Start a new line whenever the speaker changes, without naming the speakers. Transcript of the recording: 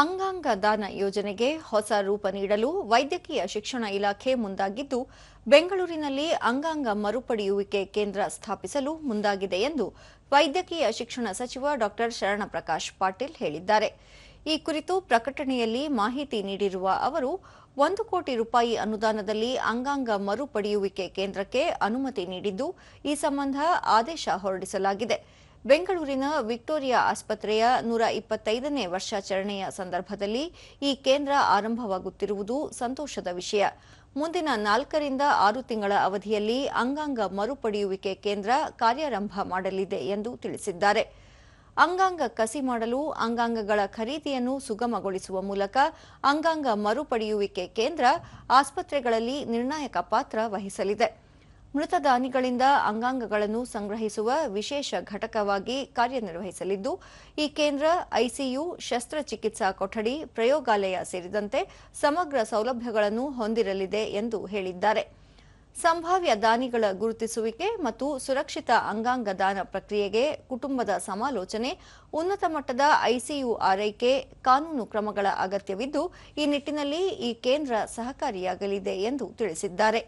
ಅಂಗಾಂಗ ದಾನ ಯೋಜನೆಗೆ ಹೊಸ ರೂಪ ನೀಡಲು ವೈದ್ಯಕೀಯ ಶಿಕ್ಷಣ ಇಲಾಖೆ ಮುಂದಾಗಿದ್ದು, ಬೆಂಗಳೂರಿನಲ್ಲಿ ಅಂಗಾಂಗ ಮರುಪಡೆಯುವಿಕೆ ಕೇಂದ್ರ ಸ್ಥಾಪಿಸಲು ಮುಂದಾಗಿದೆ ಎಂದು ವೈದ್ಯಕೀಯ ಶಿಕ್ಷಣ ಸಚಿವ ಡಾ. ಶರಣಪ್ರಕಾಶ್ ಪಾಟೀಲ್ ಹೇಳಿದ್ದಾರೆ. ಈ ಕುರಿತು ಪ್ರಕಟಣೆಯಲ್ಲಿ ಮಾಹಿತಿ ನೀಡಿರುವ ಅವರು, ಒಂದು ಕೋಟಿ ರೂಪಾಯಿ ಅನುದಾನದಲ್ಲಿ ಅಂಗಾಂಗ ಮರುಪಡೆಯುವಿಕೆ ಕೇಂದ್ರಕ್ಕೆ ಅನುಮತಿ ನೀಡಿದ್ದು, ಈ ಸಂಬಂಧ ಆದೇಶ ಹೊರಡಿಸಲಾಗಿದೆ. ಬೆಂಗಳೂರಿನ ವಿಕ್ಟೋರಿಯಾ ಆಸ್ಪತ್ರೆಯ ನೂರ ಇಪ್ಪತ್ತೈದನೇ ವರ್ಷಾಚರಣೆಯ ಸಂದರ್ಭದಲ್ಲಿ ಈ ಕೇಂದ್ರ ಆರಂಭವಾಗುತ್ತಿರುವುದು ಸಂತೋಷದ ವಿಷಯ. ಮುಂದಿನ ನಾಲ್ಕರಿಂದ ಆರು ತಿಂಗಳ ಅವಧಿಯಲ್ಲಿ ಅಂಗಾಂಗ ಮರುಪಡೆಯುವಿಕೆ ಕೇಂದ್ರ ಕಾರ್ಯಾರಂಭ ಮಾಡಲಿದೆ ಎಂದು ತಿಳಿಸಿದ್ದಾರೆ. ಅಂಗಾಂಗ ಕಸಿ ಮಾಡಲು ಅಂಗಾಂಗಗಳ ಖರೀದಿಯನ್ನು ಸುಗಮಗೊಳಿಸುವ ಮೂಲಕ ಅಂಗಾಂಗ ಮರುಪಡೆಯುವಿಕೆ ಕೇಂದ್ರ ಆಸ್ಪತ್ರೆಗಳಲ್ಲಿ ನಿರ್ಣಾಯಕ ಪಾತ್ರ ವಹಿಸಲಿದೆ. ಮೃತ ದಾನಿಗಳಿಂದ ಅಂಗಾಂಗಗಳನ್ನು ಸಂಗ್ರಹಿಸುವ ವಿಶೇಷ ಘಟಕವಾಗಿ ಕಾರ್ಯನಿರ್ವಹಿಸಲಿದ್ದು, ಈ ಕೇಂದ್ರ ಐಸಿಯು ಶಸ್ತ್ರಚಿಕಿತ್ಸಾ ಕೊಠಡಿ, ಪ್ರಯೋಗಾಲಯ ಸೇರಿದಂತೆ ಸಮಗ್ರ ಸೌಲಭ್ಯಗಳನ್ನು ಹೊಂದಿರಲಿದೆ ಎಂದು ಹೇಳಿದ್ದಾರೆ. ಸಂಭಾವ್ಯ ದಾನಿಗಳ ಗುರುತಿಸುವಿಕೆ ಮತ್ತು ಸುರಕ್ಷಿತ ಅಂಗಾಂಗ ದಾನ ಪ್ರಕ್ರಿಯೆಗೆ ಕುಟುಂಬದ ಸಮಾಲೋಚನೆ, ಉನ್ನತ ಮಟ್ಟದ ಐಸಿಯು ಆರೈಕೆ, ಕಾನೂನು ಕ್ರಮಗಳ ಅಗತ್ಯವಿದ್ದು, ಈ ನಿಟ್ಟಿನಲ್ಲಿ ಈ ಕೇಂದ್ರ ಸಹಕಾರಿಯಾಗಲಿದೆ ಎಂದು ತಿಳಿಸಿದ್ದಾರೆ.